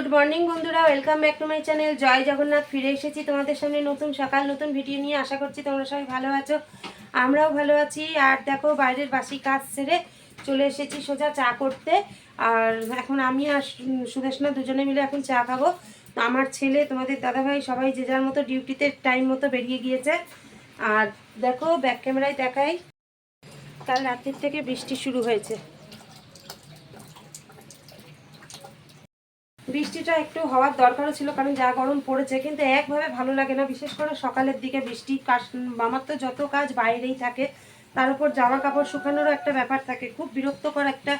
Good morning বন্ধুরা, welcome back to my channel. জয় জগন্নাথ, ফিরে এসেছি তোমাদের সামনে নতুন সকাল, নতুন ভিডিও নিয়ে। আশা করছি তোমরা সবাই ভালো আছো, আমরাও ভালো আছি। আর দেখো, বাইরের বাসি কাজ সেরে চলে এসেছি সোজা চা করতে। আর এখন আমি আর সুদেশনা দুজনে মিলে এখন চা খাব। আমার ছেলে, তোমাদের দাদাভাই সবাই যে যার মতো ডিউটিতে টাইম মতো বেরিয়ে গিয়েছে। আর দেখো, ব্যাক ক্যামেরায় দেখাই, কাল রাত্রির থেকে বৃষ্টি শুরু হয়েছে। বৃষ্টিটা একটু হওয়ার দরকারও ছিল, কারণ যা গরম পড়েছে, কিন্তু একভাবে ভালো লাগে না। বিশেষ করে সকালের দিকে বৃষ্টি, কাশ আমার তো যত কাজ বাইরেই থাকে, তার উপর জামা কাপড় শুকানোরও একটা ব্যাপার থাকে। খুব বিরক্তকর একটা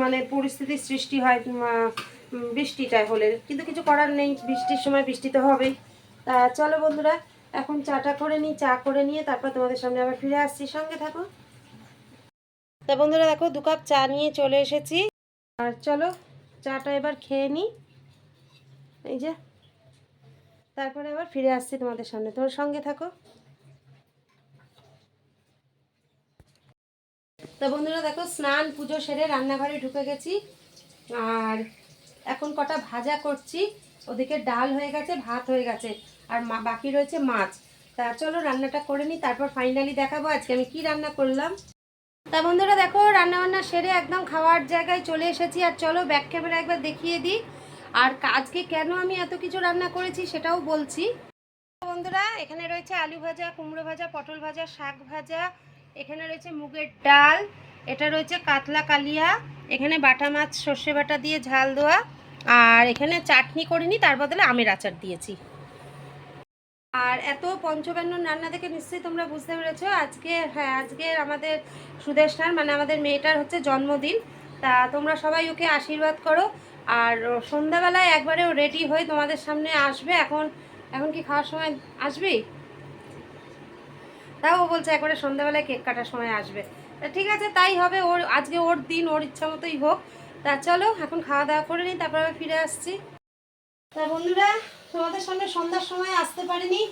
মানে পরিস্থিতির সৃষ্টি হয় বৃষ্টিটায় হলে। কিন্তু কিছু করার নেই, বৃষ্টির সময় বৃষ্টি তো হবেই। তা চলো বন্ধুরা, এখন চাটা করে নিই, চা করে নিয়ে তারপর তোমাদের সামনে আবার ফিরে আসছি। সঙ্গে থাকো। তা বন্ধুরা, দেখো, দু কাপ চা নিয়ে চলে এসেছি। আর চলো চাটা এবার খেয়ে নিই। এই যে, তারপরে আবার ফিরে আসছি তোমাদের সামনে। তোমার সঙ্গে থাকো। তো বন্ধুরা দেখো, স্নান, পুজো সেরে রান্নাঘরে ঢুকে গেছি। আর এখন কটা ভাজা করছি। ওদিকে ডাল হয়ে গেছে, ভাত হয়ে গেছে, আর মা, বাকি রয়েছে মাছ। তা চলো রান্নাটা করে নিই, তারপর ফাইনালি দেখাবো আজকে আমি কি রান্না করলাম। তা বন্ধুরা দেখো রান্না বান্না সেরে একদম খাওয়ার জায়গায় চলে এসেছি। আর চলো ব্যাক ক্যামেরা একবার দেখিয়ে দিই। আর আজকে কেন আমি এত কিছু রান্না করেছি সেটাও বলছি। বন্ধুরা, এখানে রয়েছে আলু ভাজা, কুমড়ো ভাজা, পটল ভাজা, শাক ভাজা। এখানে রয়েছে মুগের ডাল, এটা রয়েছে কাতলা কালিয়া, এখানে বাটা মাছ, সর্ষে বাটা দিয়ে ঝাল দেওয়া, আর এখানে চাটনি করিনি, তার বদলে আমের আচার দিয়েছি। আর এত পঞ্চব্যান্ন রান্না দেখে নিশ্চয়ই তোমরা বুঝতে পেরেছ। আজকে হ্যাঁ আজকে আমাদের সুদেশনার মানে আমাদের মেয়েটার হচ্ছে জন্মদিন। তা তোমরা সবাই ওকে আশীর্বাদ করো। আর সন্ধ্যাবেলায় একবারে রেডি হয়ে তোমাদের সামনে আসবে। এখন এখন কি খাওয়ার সময় আসবি তাও ও বলছে একবারে সন্ধ্যাবেলায় কেক কাটার সময় আসবে। তা ঠিক আছে, তাই হবে ওর, আজকে ওর দিন, ওর ইচ্ছা মতোই হোক। তা চলো, এখন খাওয়া দাওয়া করে নিই, তারপর আবার ফিরে আসছি। তা বন্ধুরা, তোমাদের সঙ্গে সন্ধ্যার সময় আসতে পারিনি।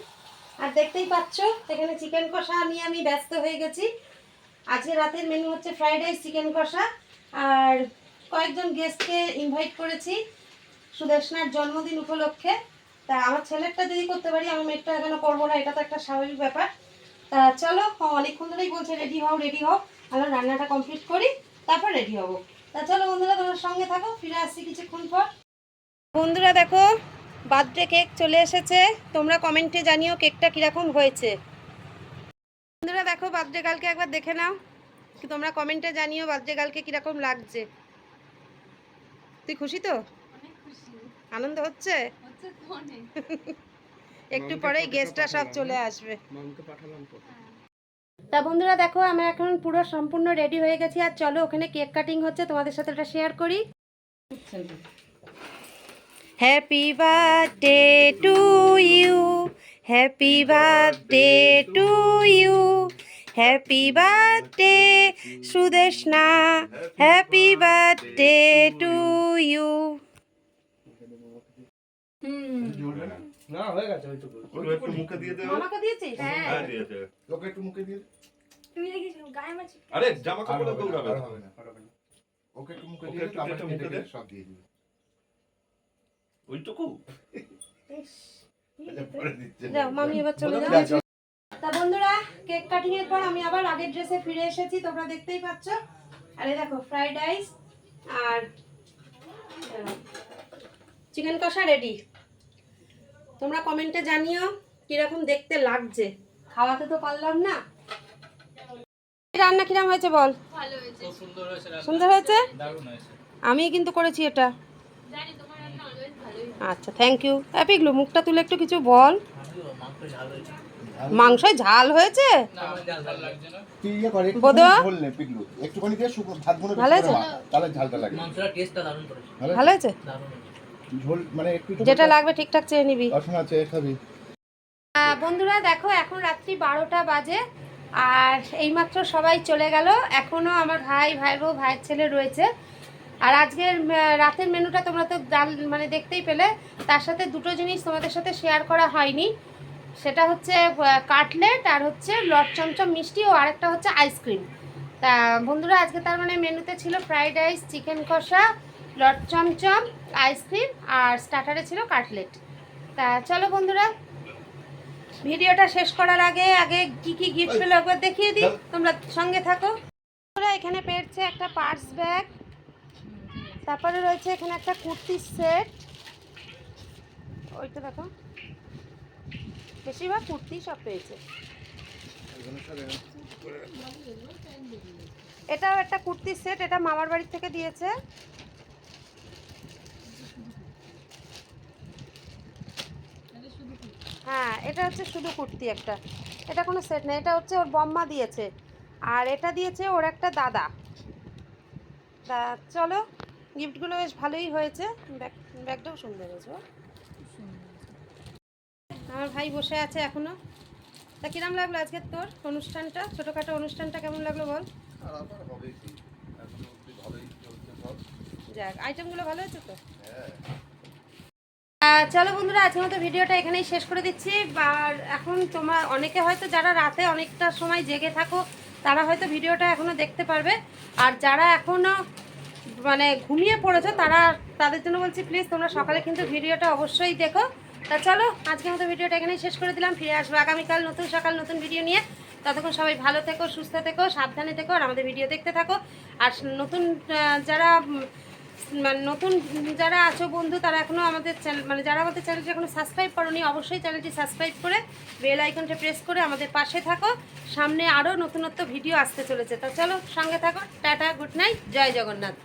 আর দেখতেই পাচ্ছ, এখানে চিকেন কষা নিয়ে আমি ব্যস্ত হয়ে গেছি। আজকে রাতের মেনু হচ্ছে ফ্রাইড রাইস চিকেন কষা। আর কয়েকজন গেস্টকে ইনভাইট করেছি সুদেশনার জন্মদিন উপলক্ষে। তা আমার ছেলেরটা যদি করতে পারি, আমার মেয়েরটা কেন করব না, এটা তো একটা স্বাভাবিক ব্যাপার। তা চলো অনেকক্ষণ ধরেই বলছে রেডি হও রেডি হও। আমরা রান্নাটা কমপ্লিট করি, তারপর রেডি হব। তা চলো বন্ধুরা, তোমার সঙ্গে থাকো, ফিরে আসছি কিছুক্ষণ পর। বন্ধুরা দেখো বার্থডে কেক চলে এসেছে। তোমরা কমেন্টে জানিও কেকটা কীরকম হয়েছে। বন্ধুরা দেখো বার্থডে কালকে একবার দেখে নাও। তোমরা কমেন্টে জানিও বার্থডে কালকে কীরকম লাগছে। তুই খুশি তো? আনন্দ হচ্ছে? একটু পরেই গেস্টরা সব চলে আসবে। তা বন্ধুরা দেখো আমরা এখন পুরো সম্পূর্ণ রেডি হয়ে গেছি। আর চলো ওখানে কেক কাটিং হচ্ছে। তোমাদের সাথে এটা শেয়ার করি। Happy birthday to you happy birthday to you happy birthday Sudeshna happy birthday to you না হয়ে গেছে একটু মুখে দিয়ে দে আমাকে দিয়েছিস হ্যাঁ দিয়েছে ওকে একটু মুখে দিয়ে আরে জামা কাপড় দৌড়াবে আর আর হবে না। ওকে একটু মুখে দিয়ে মুখে দে। সব দিয়ে দিবি ওইটুকু? দিচ্ছে। যাও মামি এবার চলে যাও। তা বন্ধুরা কেক কাটিং এর পর আমি আবার আগের ড্রেসে ফিরে এসেছি তোমরা দেখতেই পাচ্ছ। আর এই দেখো ফ্রাইড রাইস আর চিকেন কষা রেডি তোমরা কমেন্টে জানিও কীরকম দেখতে লাগছে। খাওয়াতে তো পারলাম না। রান্না কিরম হয়েছে বল? সুন্দর হয়েছে আমি কিন্তু করেছি এটা। আচ্ছা থ্যাংক ইউ পিগলু মুখটা তুলে একটু কিছু বল। মাংস ঝাল হয়েছে? ইয়ে ভালো হয়েছে? মাখ, তাহলে ঝালটা লাগে। মাংসটা টেস্টটা দারুণ করেছে। ভালো? ভালো হয়েছে? ঝোল মানে একটু যেটা লাগবে ঠিকঠাক চেয়ে নিবি। বন্ধুরা দেখো এখন রাত্রি বারোটা বাজে আর এইমাত্র সবাই চলে গেল। এখনও আমার ভাই ভাই বউ ভাইয়ের ছেলে রয়েছে। আর আজকের রাতের মেনুটা তোমরা তো জান মানে দেখতেই পেলে তার সাথে দুটো জিনিস তোমাদের সাথে শেয়ার করা হয়নি। সেটা হচ্ছে কাটলেট আর হচ্ছে লট চমচম মিষ্টি ও আরেকটা হচ্ছে আইসক্রিম তা বন্ধুরা আজকে তার মানে মেনুতে ছিল ফ্রাইড রাইস চিকেন কষা লট চমচম আইসক্রিম আর স্টার্টারে ছিল কাটলেট। তা চলো বন্ধুরা ভিডিওটা শেষ করার আগে আগে কি কি গিফট পেল একবার দেখিয়ে দিই। তোমরা সঙ্গে থাকো। বন্ধুরা, এখানে পেয়েছে একটা পার্স ব্যাগ তারপরে রয়েছে এখানে একটা কুর্তি সেট। ওইটা দেখো। বেশিরভাগ কুর্তি সব পেয়েছে। এটাও একটা কুর্তির সেট, এটা মামার বাড়ির থেকে দিয়েছে। হ্যাঁ এটা হচ্ছে শুধু কুর্তি একটা। এটা কোনো সেট না এটা হচ্ছে ওর বম্মা দিয়েছে। আর এটা দিয়েছে ওর একটা দাদা। তা চলো গিফটগুলো বেশ ভালোই হয়েছে। ব্যাগ ব্যাগটাও সুন্দর হয়েছে। আমার ভাই বসে আছে এখনও। তা কিরম লাগল আজকে তোর অনুষ্ঠানটা? ছোটোখাটো অনুষ্ঠানটা কেমন লাগল বল? যাক আইটেমগুলো ভালো হয়েছে তো? হ্যাঁ। চলো বন্ধুরা আজকের মতো ভিডিওটা এখানেই শেষ করে দিচ্ছি। আর এখন তোমার অনেকে হয়তো যারা রাতে অনেকটা সময় জেগে থাকো তারা হয়তো ভিডিওটা এখনও দেখতে পারবে। আর যারা এখনও মানে ঘুমিয়ে পড়েছো, তারা তাদের জন্য বলছি, প্লিজ তোমরা সকালে কিন্তু ভিডিওটা অবশ্যই দেখো। তা চলো আজকের মতো ভিডিওটা এখানেই শেষ করে দিলাম, ফিরে আসব আগামীকাল নতুন সকাল, নতুন ভিডিও নিয়ে। ততক্ষণ সবাই ভালো থেকো, সুস্থ থেকো, সাবধানে থেকো, আর আমাদের ভিডিও দেখতে থাকো। আর নতুন যারা মানে নতুন যারা আছো বন্ধু, তারা এখনও আমাদের চ্যানেল মানে যারা আমাদের চ্যানেলটি এখনও সাবস্ক্রাইব করনি, অবশ্যই চ্যানেলটি সাবস্ক্রাইব করে বেল আইকনটা প্রেস করে আমাদের পাশে থাকো। সামনে আরও নতুনত্ব ভিডিও আসতে চলেছে। তা চলো, সঙ্গে থাকো, টাটা, গুড নাইট, জয় জগন্নাথ।